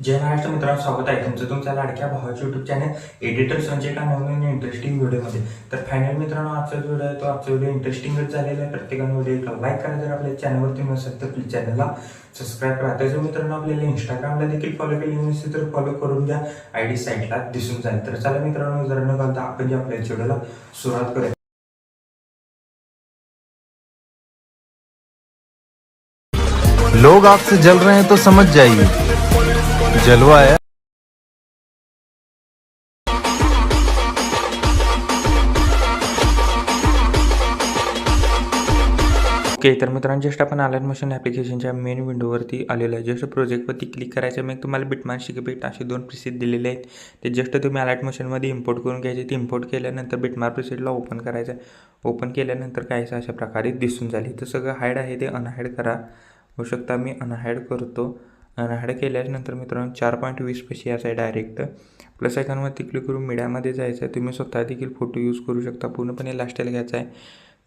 जय महाराष्ट्र मित्रांनो स्वागत आहे तुमचं. तुमच्या लाडक्या भावाच्या युट्यूब चॅनल एडिटर संजय का नवीन इंटरेस्टिंग व्हिडिओमध्ये तर फायनल मित्रांनो आजचा व्हिडिओ आहे तो आजचा व्हिडिओ इंटरेस्टिंगच झालेला आहे. प्रत्येकाने व्हिडिओ लाईक करा जर आपल्या चॅनलवरती नसेल तर प्लीज चॅनलला सबस्क्राईब करा. त्याचं मित्रांनो आपल्याला इंस्टाग्रामला देखील फॉलो केली नसेल तर फॉलो करून द्या आय डी साईटला दिसून जाईल. तर चला मित्रांनो जर न घालता आपण जे आपल्या व्हिडिओला सुरुवात करूया. लोग आपसे जल रहे हैं तो समझ जाइए। जलवा है। ओके तर मित्रांनो जस्ट आपण अलाइन मोशन ॲप्लिकेशनच्या मेन विंडोवरती आलेलं आहे. जस्ट प्रोजेक्टवरती क्लिक करायचं मग तुम्हाला बिटमार्क शिकबिट असे दोन प्रिसेट दिलेले आहेत. ते जस्ट तुम्ही अलाइट मोशनमध्ये इम्पोर्ट करून घ्यायचे. ते इम्पोर्ट केल्यानंतर बिटमार प्रिसेटला ओपन करायचं. आहे ओपन केल्यानंतर काहीसं अशा प्रकारे दिसून झाले तर सगळं हाईड आहे ते अनहाईड करा. होऊ शकता मी अनहाईड करतो. अनहाईड केल्यानंतर मित्रांनो चार पॉईंट वीस पैसे याचा आहे डायरेक्ट प्लस आयकॉनवरती क्लिक करून मीडियामध्ये जायचं आहे. तुम्ही स्वतः देखील फोटो यूज करू शकता. पूर्णपणे लास्टला घ्यायचा आहे.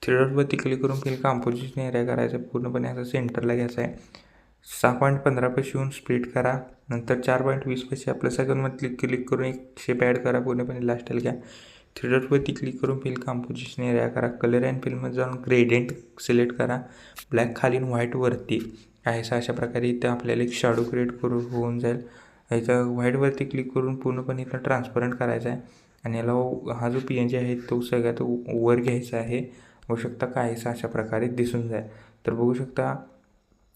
थ्री क्लिक करून फिल कॉम्पोजिशन एरिया करायचं आहे. पूर्णपणे असं सेंटरला घ्यायचं आहे. सहा पॉईंट पंधरा पैसे येऊन स्प्लिट करा. नंतर चार पॉईंट वीस पैसे आपल्या सेकंडमध्ये क्लिक क्लिक करून एक शेप ॲड करा. पूर्णपणे लास्टला घ्या. थ्री डॉटवरती क्लिक करून फिल कॉम्पोजिशन एरिया करा. कलर अँड फिलमध्ये जाऊन ग्रेडियंट सिलेक्ट करा. ब्लॅक खाली व्हाईटवरती काहीसा अशा प्रकारे इथं आपल्याला एक शाडो क्रिएट करून होऊन जाईल. याचं व्हाईटवरती क्लिक करून पूर्णपणे इथं ट्रान्सपरंट करायचा आहे. आणि याला हा जो पी एन जी आहे तो सगळ्यात वर घ्यायचा आहे. होऊ शकता काहीसा अशा प्रकारे दिसून जाईल. तर बघू शकता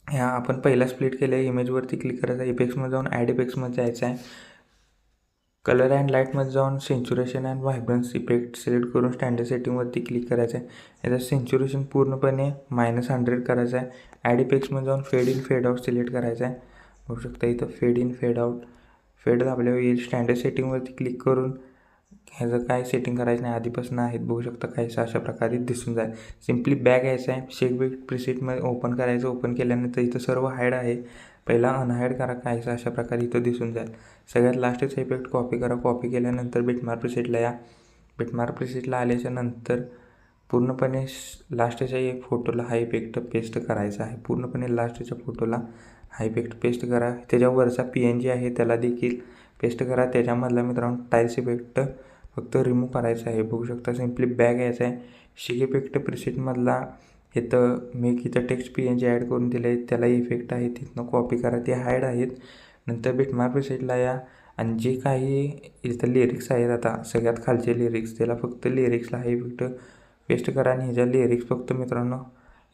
ह्या आपण पहिला स्प्लिट केल्या इमेजवरती क्लिक करायचा इफेक्समध्ये जाऊन ॲड इफेक्समध्ये जायचं आहे. कलर अँड लाईटमध्ये जाऊन saturation and vibrance effect select करून स्टँडर्ड सेटिंगवरती क्लिक करायचं आहे याचं सेन्च्युरेशन पूर्णपणे मायनस हंड्रेड करायचं आहे ॲड इफेक्ट्समध्ये जाऊन fade in fade out select करायचं आहे बघू शकता इथं फेड इन फेड आउट फेड आपल्या येईल स्टँडर्ड सेटिंगवरती क्लिक करून ह्याचं काय सेटिंग करायचं नाही आधीपासून आहेत. बघू शकता काहीसं अशा प्रकारे दिसून जाईल. सिम्पली बॅग यायचं आहे शेक बेग प्रिसेटमध्ये ओपन करायचं. ओपन केल्यानंतर इथं सर्व हाईड आहे. पहिला अनहायड करा काहीसं अशा प्रकारे इथं दिसून जाईल. सगळ्यात लास्टचा इफेक्ट कॉपी करा. कॉपी केल्यानंतर बिटमार्क प्रिसेटला या. बिटमार्क प्रिसेटला आल्याच्यानंतर पूर्णपणे लास्टच्या एक फोटोला हा इफेक्ट पेस्ट करायचा आहे. पूर्णपणे लास्टच्या फोटोला हा इफेक्ट पेस्ट करा. त्याच्यावरचा पी एन जी आहे त्याला देखील पेस्ट करा. त्याच्यामधला मित्रांनो टाईल्स इफेक्ट फक्त रिमूव्ह करायचा आहे. बघू शकता सिम्पली बॅग यायचा आहे. शिक इफेक्ट प्रिसेटमधला इथं मी इथं text P N G add करून दिले आहेत त्याला इफेक्ट आहे. तिथनं कॉपी करा. ते हायड आहेत. नंतर बिटमार्क वेबसाईटला या. आणि जे काही इथं लिरिक्स आहेत आता सगळ्यात खालचे लिरिक्स त्याला फक्त लिरिक्सला हा इफेक्ट पेस्ट करा. आणि ह्याच्या लिरिक्स फक्त मित्रांनो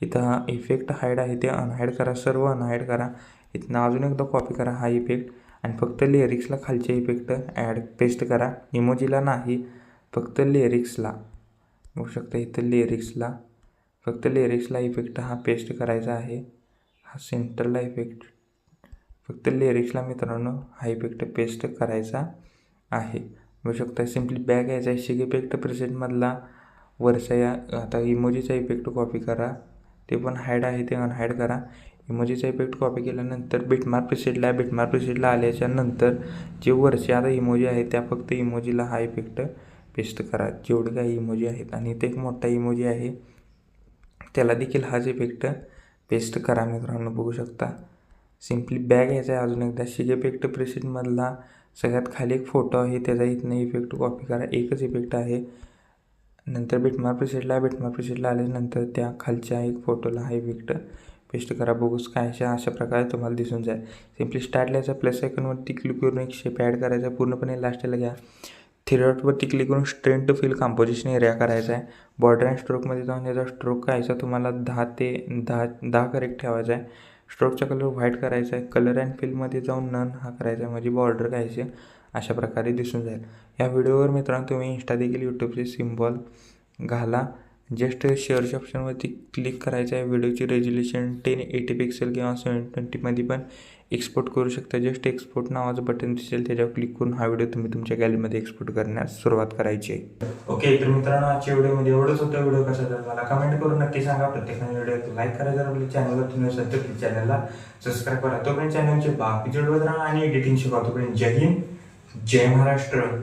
इथं हा इफेक्ट हाईड आहे. ते अनहाईड करा. सर्व अनहाईड करा. इथनं अजून एकदा कॉपी करा हा इफेक्ट आणि फक्त लिरिक्सला खालचे इफेक्ट ॲड पेस्ट करा. इमोजीला नाही. फक्त लिरिक्सला बघू शकता इथं लिरिक्सला फक्त लिरिक्सला इफेक्ट हा पेस्ट करायचा आहे. हा सेंटरला इफेक्ट फक्त लिरिक्सला मित्रांनो हा इफेक्ट पेस्ट करायचा आहे. बघू शकता सिम्पली बॅग यायचा आहे शिक इफेक्ट प्रेसेंटमधला वरचा या आता इमोजीचा इफेक्ट कॉपी करा. ते पण हाईड आहे ते अनहाईड करा. इमोजीचा इफेक्ट कॉपी केल्यानंतर बिटमार्क प्रिसेटला बिटमार्क प्रिसेटला आल्याच्यानंतर जे वरचे आता इमोजी आहेत त्या फक्त इमोजीला हा इफेक्ट पेस्ट करा. जेवढे काही इमोजी आहेत आणि इथे एक मोठा इमोजी आहे. त्याला देखील हाच इफेक्ट पेस्ट करा मित्रांनो बघू शकता. सिम्पली बॅग घ्यायचा आहे अजून एकदा शिक इफेक्ट प्रेसिटमधला सगळ्यात खाली एक फोटो आहे त्याचा इथनं इफेक्ट कॉपी करा एकच इफेक्ट आहे. नंतर बेटमार प्रिसेटला बिटमार्क प्रिसेटला आल्यानंतर त्या खालच्या एक फोटोला हा इफेक्ट पेस्ट करा बघूच काय अशा अशा प्रकारे तुम्हाला दिसून जाईल. सिम्पली स्टार्टला याचा प्लस आयकॉनवरती क्लिक करून एक शेप ॲड करायचा पूर्णपणे लास्टला घ्या. थ्री क्लिक करून stretch to fill composition area करायचा आहे. बॉर्डर अँड स्ट्रोकमध्ये जाऊन याचा स्ट्रोक करायचा तुम्हाला दहा ते दहा दहा करेक्ट ठेवायचा आहे. स्ट्रोकचा कलर व्हाईट करायचा आहे. कलर अँड फिलमध्ये जाऊन नन हा करायचा आहे. म्हणजे बॉर्डर करायची अशा प्रकारे दिसून जाईल. या व्हिडिओवर मित्रांनो तुम्ही इंस्टा देखील यूट्यूबचे सिम्बॉल घाला. जस्ट शेअरच्या ऑप्शनवरती क्लिक करायचं आहे. व्हिडिओची रेझोल्युशन टेन एटी पिक्सेल किंवा सेवन ट्वेंटीमध्ये पण एक्सपोर्ट करू शकता. जस्ट एक्सपोर्ट नावाचं बटन दिसेल. त्याच्यावर क्लिक करून हा व्हिडिओ तुम्ही तुमच्या गॅलरीमध्ये एक्सपोर्ट करण्यास सुरुवात करायची आहे. ओके तर मित्रांनो आजच्या व्हिडिओमध्ये एवढंच होतं. व्हिडिओ कसा झाला मला कमेंट करून नक्की सांगा. प्रत्येकाने व्हिडिओ लाईक करा. जर आपल्या चॅनलवर तुम्ही असाल तर चॅनलला सबस्क्राईब करा. तोपर्यंत चॅनलचे बाकी जोडवत राहा आणि एडिटिंग शिकवा. तोपर्यंत जय हिंद. जय महाराष्ट्र.